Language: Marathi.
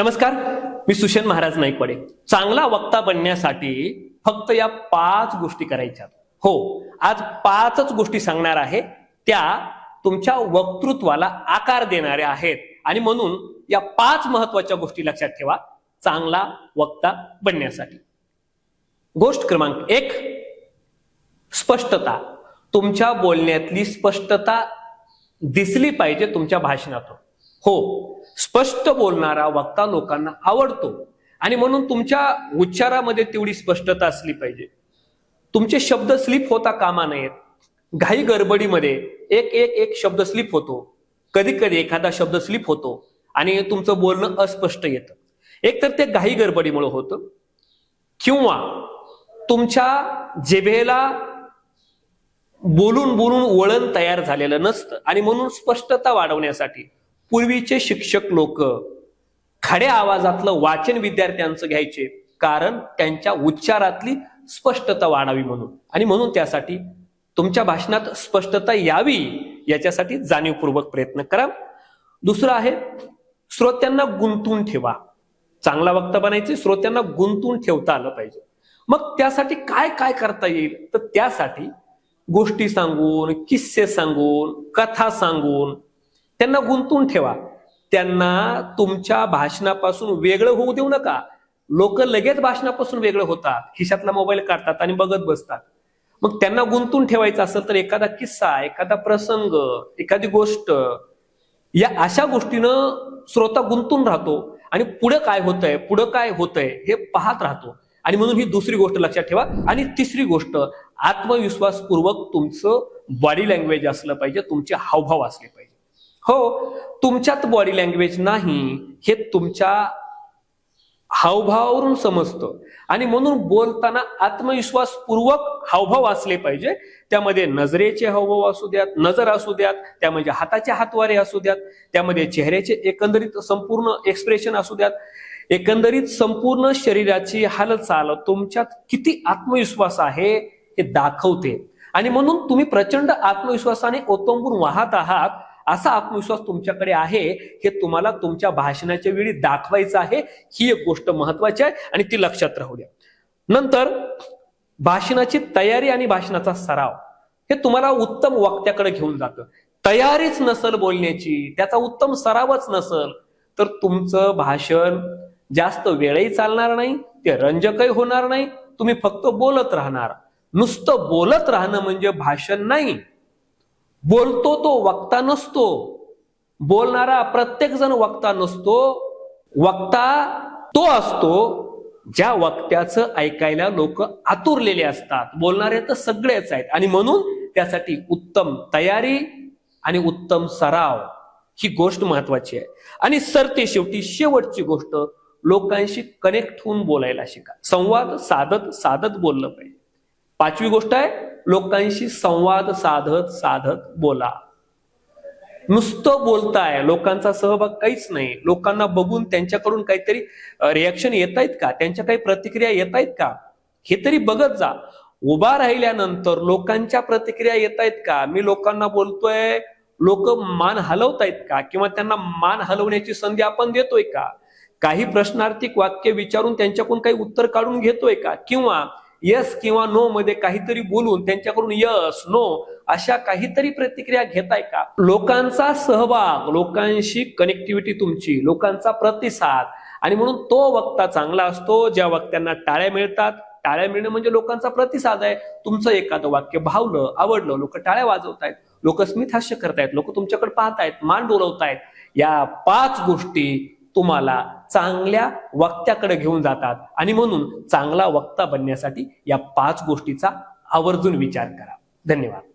नमस्कार मी सुशन महाराज नाईकवाडे. चांगला वक्ता बनण्यासाठी फक्त या पाच गोष्टी करायच्या. हो आज पाचच गोष्टी सांगणार आहे. त्या तुमच्या वक्तृत्वाला आकार देणाऱ्या आहेत. आणि म्हणून या पाच महत्त्वाच्या गोष्टी लक्षात ठेवा चांगला वक्ता बनण्यासाठी. गोष्ट क्रमांक एक स्पष्टता. तुमच्या बोलण्यातली स्पष्टता दिसली पाहिजे तुमच्या भाषणातून. हो स्पष्ट बोलणारा वक्ता लोकांना आवडतो. आणि म्हणून तुमच्या उच्चारामध्ये तेवढी स्पष्टता असली पाहिजे. तुमचे शब्द स्लिप होता कामा नयेत घाई गडबडीमध्ये एक एक एक शब्द स्लिप होतो. कधी कधी एखादा शब्द स्लिप होतो आणि तुमचं बोलणं अस्पष्ट येतं. एक तर ते घाई गडबडीमुळे होतं. किंवा तुमच्या जेभेला बोलून बोलून वळण तयार झालेलं नसतं आणि म्हणून स्पष्टता वाढवण्यासाठी पूर्वीचे शिक्षक लोक खड्या आवाजातलं वाचन विद्यार्थ्यांचं घ्यायचे कारण त्यांच्या उच्चारातली स्पष्टता वाढावी म्हणून. आणि म्हणून त्यासाठी तुमच्या भाषणात स्पष्टता यावी याच्यासाठी जाणीवपूर्वक प्रयत्न करा. दुसरं आहे श्रोत्यांना गुंतून ठेवा. चांगला वक्ता बनायचे श्रोत्यांना गुंतून ठेवता आलं पाहिजे. मग त्यासाठी काय काय करता येईल? तर त्यासाठी गोष्टी सांगून किस्से सांगून कथा सांगून त्यांना गुंतून ठेवा. त्यांना तुमच्या भाषणापासून वेगळं होऊ देऊ नका. लोक लगेच भाषणापासून वेगळं होतात. खिशातला मोबाईल काढतात आणि बघत बसतात. मग त्यांना गुंतून ठेवायचं असेल तर एखादा किस्सा एखादा प्रसंग एखादी गोष्ट या अशा गोष्टीनं श्रोता गुंतून राहतो आणि पुढे काय होतंय पुढं काय होतंय हे पाहत राहतो. आणि म्हणून ही दुसरी गोष्ट लक्षात ठेवा. आणि तिसरी गोष्ट आत्मविश्वासपूर्वक तुमचं बॉडी लँग्वेज असलं पाहिजे तुमचे हावभाव असले पाहिजे. हो तुमच्यात बॉडी लँग्वेज नाही हे तुमच्या हावभावावरून समजतं. आणि म्हणून बोलताना आत्मविश्वासपूर्वक हावभाव असले पाहिजे. त्यामध्ये नजरेचे हावभाव असू द्यात नजर असू द्यात त्यामध्ये हाताचे हातवारे असू द्यात त्यामध्ये चेहऱ्याचे एकंदरीत संपूर्ण एक्सप्रेशन असू द्यात. एकंदरीत संपूर्ण शरीराची हालचाल तुमच्यात किती आत्मविश्वास आहे हे दाखवते. आणि म्हणून तुम्ही प्रचंड आत्मविश्वासाने ओतंबून वाहत आहात असा आत्मविश्वास तुमच्याकडे आहे हे तुम्हाला तुमच्या भाषणाच्या वेळी दाखवायचं आहे ही एक गोष्ट महत्वाची आहे आणि ती लक्षात राहू द्या. नंतर भाषणाची तयारी आणि भाषणाचा सराव हे तुम्हाला उत्तम वक्त्याकडे घेऊन जातं. तयारीच नसल बोलण्याची त्याचा उत्तम सरावच नसल तर तुमचं भाषण जास्त वेळही चालणार नाही ते रंजकही होणार नाही तुम्ही फक्त बोलत राहणार. नुसतं बोलत राहणं म्हणजे भाषण नाही. बोलतो तो वक्ता नसतो. बोलणारा प्रत्येक जण वक्ता नसतो. वक्ता तो असतो ज्या वक्त्याचं ऐकायला लोक आतुरलेले असतात. बोलणारे तर सगळेच आहेत. आणि म्हणून त्यासाठी उत्तम तयारी आणि उत्तम सराव ही गोष्ट महत्वाची आहे. आणि सरते शेवटी शेवटची गोष्ट लोकांशी कनेक्ट होऊन बोलायला शिका. संवाद साधत साधत बोललं पाहिजे. पाचवी गोष्ट आहे लोकांशी संवाद साधत साधत बोला. नुसतं बोलताय लोकांचा सहभाग काहीच नाही. लोकांना बघून त्यांच्याकडून काहीतरी रिॲक्शन येत आहेत का? त्यांच्या काही प्रतिक्रिया येत आहेत का? हे तरी बघत जा. उभा राहिल्यानंतर लोकांच्या प्रतिक्रिया येत आहेत का? मी लोकांना बोलतोय लोक मान हलवतायत का? किंवा त्यांना मान हलवण्याची संधी आपण देतोय का? काही प्रश्नार्थिक वाक्य विचारून त्यांच्याकडून काही उत्तर काढून घेतोय का? किंवा यस किंवा नो मध्ये काहीतरी बोलून त्यांच्याकडून यस नो अशा काहीतरी प्रतिक्रिया घेताय का? लोकांचा सहभाग लोकांशी कनेक्टिव्हिटी तुमची लोकांचा प्रतिसाद आणि म्हणून तो वक्ता चांगला असतो ज्या वक्त्यांना टाळ्या मिळतात. टाळ्या मिळणं म्हणजे लोकांचा प्रतिसाद आहे. तुमचं एखादं वाक्य भावलं आवडलं लोक टाळ्या वाजवतायत लोक स्मित हास्य करतायत लोक तुमच्याकडे पाहतायत मान डोलवतायत. या पाच गोष्टी तुम्हाला चांगल्या वक्त्याकडे घेऊन जातात. आणि म्हणून चांगला वक्ता बनण्यासाठी या पाच गोष्टीचा आवर्जून विचार करा. धन्यवाद.